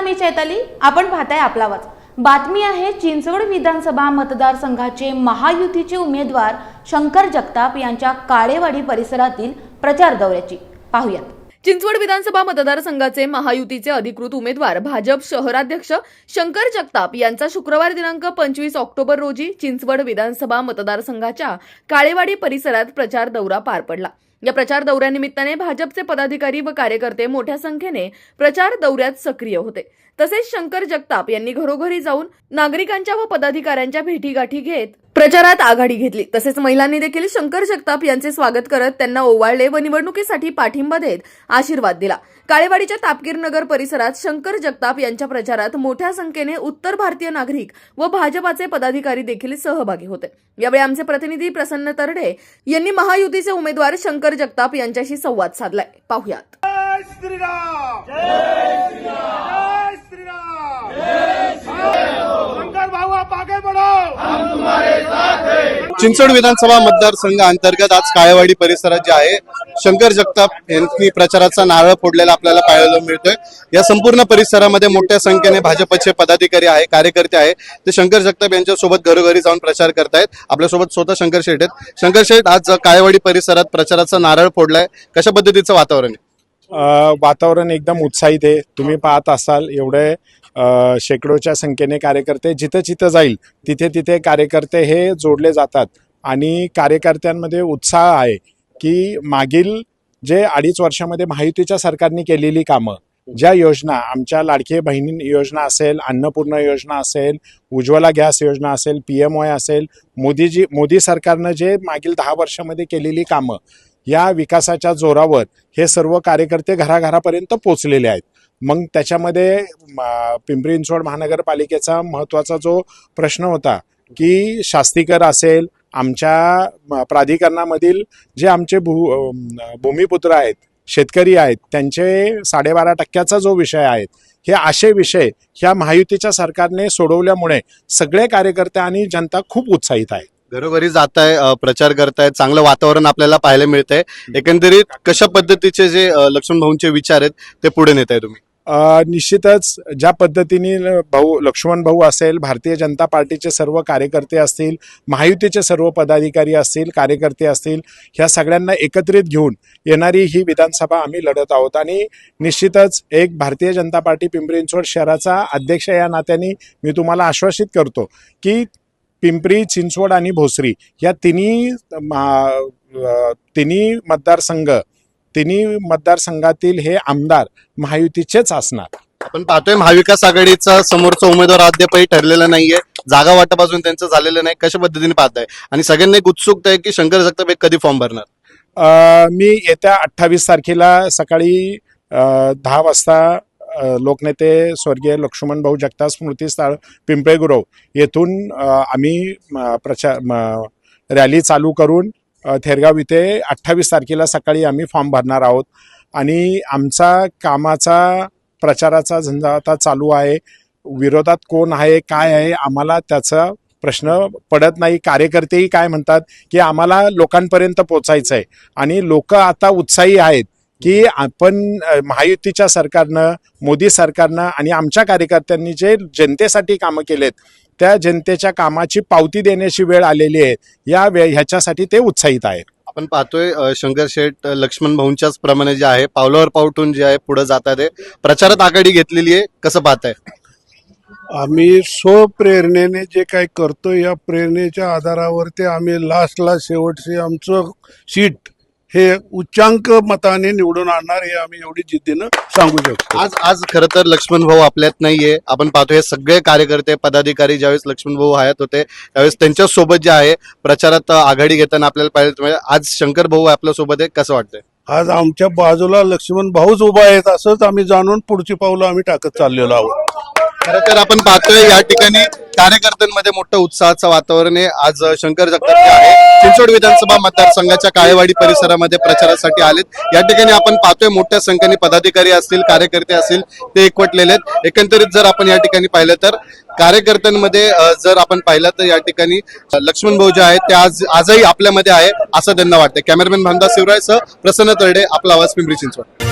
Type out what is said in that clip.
नमस्कार मी चैताली. आपण पाहताय आपला वाच बातमी आहे चिंचवड विधानसभा मतदारसंघाचे महायुतीचे उमेदवार शंकर जगताप यांच्या काळेवाडी परिसरातील प्रचार दौऱ्याची. पाहूयात. चिंचवड विधानसभा मतदारसंघाचे महायुतीचे अधिकृत उमेदवार भाजप शहराध्यक्ष शंकर जगताप यांचा शुक्रवार दिनांक पंचवीस ऑक्टोबर रोजी चिंचवड विधानसभा मतदारसंघाच्या काळेवाडी परिसरात प्रचार दौरा पार पडला. या प्रचार दौऱ्यानिमित्ताने भाजपचे पदाधिकारी व कार्यकर्ते मोठ्या संख्येने प्रचार दौऱ्यात सक्रिय होते. तसेच शंकर जगताप यांनी घरोघरी जाऊन नागरिकांच्या व पदाधिकाऱ्यांच्या भेटीगाठी घेत प्रचारात आघाडी घेतली. तसेच महिलांनी देखील शंकर जगताप यांचे स्वागत करत त्यांना ओवाळले व निवडणुकीसाठी पाठिंबा देत आशीर्वाद दिला. काळेवाडीच्या तापकीर नगर परिसरात शंकर जगताप यांच्या प्रचारात मोठ्या संख्येने उत्तर भारतीय नागरिक व भाजपाचे पदाधिकारी देखील सहभागी होते. यावेळी आमचे प्रतिनिधी प्रसन्न तरडे यांनी महायुतीचे उमेदवार शंकर जगताप यांच्याशी संवाद साधलाय. पाहुयात. श्रीराम! श्रीराम शंकर भाऊ आप आगे बढ़ो चिंचवड विधानसभा मतदारसंघ अंतर्गत आज काळेवाडी परिसरात जे आहे शंकर जगताप यांनी प्रचाराचा नारळ फोडलेला आपल्याला पाहायला मिळतोय. या संपूर्ण परिसरामध्ये मोठ्या संख्येने भाजपचे पदाधिकारी आहे कार्यकर्ते आहे. ते शंकर जगताप यांच्या सोबत घरोघरी जाऊन प्रचार करतायत. आपल्यासोबत स्वतः शंकर शेठ आहेत. शंकर शेठ आज काळेवाडी परिसरात प्रचाराचा नारळ फोडलाय. कशा पद्धतीचं वातावरण आहे? वातावरण एकदम उत्साहित आहे. तुम्ही पाहत असाल एवढे शेकडोच्या संख्येने कार्यकर्ते जिथं जिथं जाईल तिथे तिथे कार्यकर्ते हे जोडले जातात. आणि कार्यकर्त्यांमध्ये उत्साह आहे की मागील जे अडीच वर्षामध्ये महायुतीच्या सरकारने केलेली कामं ज्या योजना आमच्या लाडकी बहिणी योजना असेल अन्नपूर्ण योजना असेल उज्ज्वला गॅस योजना असेल पी एम वाय असेल मोदीजी मोदी सरकारनं जे मागील दहा वर्षामध्ये केलेली कामं या विकासाच्या जोरावर हे सर्व कार्यकर्ते घराघरापर्यंत पोचलेले आहेत. मग त्याच्यामध्ये पिंपरी चिंचवड महानगरपालिकेचा महत्त्वाचा जो प्रश्न होता की शास्तीकर असेल आमच्या प्राधिकरणामधील जे आमचे भू भूमिपुत्र आहेत शेतकरी आहेत त्यांचे साडेबारा टक्क्याचा जो विषय आहे हे असे विषय ह्या महायुतीच्या सरकारने सोडवल्यामुळे सगळे कार्यकर्ते आणि जनता खूप उत्साहित आहे घरोघरी जात आहे प्रचार करतायत चांगलं वातावरण आपल्याला पाहायला मिळतंय. एकंदरीत कशा पद्धतीचे जे लक्ष्मण भाऊंचे विचार आहेत ते पुढे नेत आहे तुम्ही? निश्चितच ज्या पद्धतीने भाऊ लक्ष्मण भाऊ असेल भारतीय जनता पार्टीचे सर्व कार्यकर्ते असतील महायुतीचे सर्व पदाधिकारी असतील कार्यकर्ते असतील ह्या सगळ्यांना एकत्रित घेऊन येणारी ही विधानसभा आम्ही लढत आहोत. आणि निश्चितच एक भारतीय जनता पार्टी पिंपरी चिंचवड शहराचा अध्यक्ष या नात्याने मी तुम्हाला आश्वासित करतो की पिंपरी चिंचवड आणि भोसरी या तिन्ही मा- तिन्ही मतदारसंघ तिन्ही मतदारसंघातील हे आमदार महायुतीचेच असणार. आपण पाहतोय महाविकास आघाडीचा समोरचा उमेदवार अद्यापही ठरलेला नाहीये. जागा वाटप अजून त्यांचं झालेलं नाही. कशा पद्धतीने पाहताय? आणि सगळ्यांना एक उत्सुकता आहे की शंकर जगताप कधी फॉर्म भरणार? मी येत्या अठ्ठावीस तारखेला सकाळी दहा वाजता लोकनेते स्वर्गीय लक्ष्मण भाऊ जगताप स्मृती स्थळ पिंपळे गुरव येथून आम्ही प्रचार रॅली चालू करून थेरगाव इथे अठ्ठावीस तारखेला सकाळी आम्ही फॉर्म भरणार आहोत. आणि आमचा कामाचा प्रचाराचा झंझा आता चालू आहे. विरोधात कोण आहे काय आहे आम्हाला त्याचा प्रश्न पडत नाही. कार्यकर्तेही काय म्हणतात की आम्हाला लोकांपर्यंत पोचायचं आहे आणि लोक आता उत्साही आहेत की आपण महायुतीच्या सरकारनं मोदी सरकारनं आणि आमच्या कार्यकर्त्यांनी जे जनतेसाठी कामं केलेत त्या जनतेच्या कामाची पावती देण्याची वेळ आलेली आहे. या वे ह्याच्यासाठी ते उत्साहित आहेत. आपण पाहतोय शंकर शेठ लक्ष्मण भाऊंच्याच प्रमाणे जे आहे पावलावर पावटून जे आहे पुढे जातात आहे प्रचारात आघाडी घेतलेली आहे कसं पाहताय? आम्ही स्वप्रेरणेने जे काही करतो या प्रेरणेच्या आधारावरती आम्ही लास्टला शेवटचे आमचं सीट हे उच्चांक मताने निवडून आणणार हे आम्ही एवढी जिद्दीनं सांगू शकतो. आज आज खरं तर लक्ष्मण भाऊ आपल्यात नाहीये. आपण पाहतोय हे सगळे कार्यकर्ते पदाधिकारी ज्यावेळेस लक्ष्मण भाऊ हयात होते त्यावेळेस त्यांच्यासोबत जे आहे प्रचारात आघाडी घेताना आपल्याला पाहिजे आज शंकर भाऊ आपल्यासोबत आहे कसं वाटतंय? आज आमच्या बाजूला लक्ष्मण भाऊच उभा आहेत असंच आम्ही जाणून पुढची पावलं आम्ही टाकत चाललेलो आहोत. खरं तर आपण पाहतोय या ठिकाणी कार्यकर्त्यांमध्ये मोठं उत्साहाचं वातावरण आहे. आज शंकर जगताप आहे चिंचवड विधानसभा मतदारसंघाच्या काळेवाडी परिसरामध्ये प्रचारासाठी आलेत. या ठिकाणी आपण पाहतोय मोठ्या संख्येने पदाधिकारी असतील कार्यकर्ते असतील ते एकवटलेले आहेत. एकंदरीत जर आपण या ठिकाणी पाहिलं तर कार्यकर्त्यांमध्ये जर आपण पाहिलं तर या ठिकाणी लक्ष्मण भाऊ जे आहेत ते आज आजही आपल्यामध्ये आहे असं त्यांना वाटतं कॅमेरामॅन भामदास शिवराय सह प्रसन्न तरडे आपला आवाज पिंपरी चिंचवड.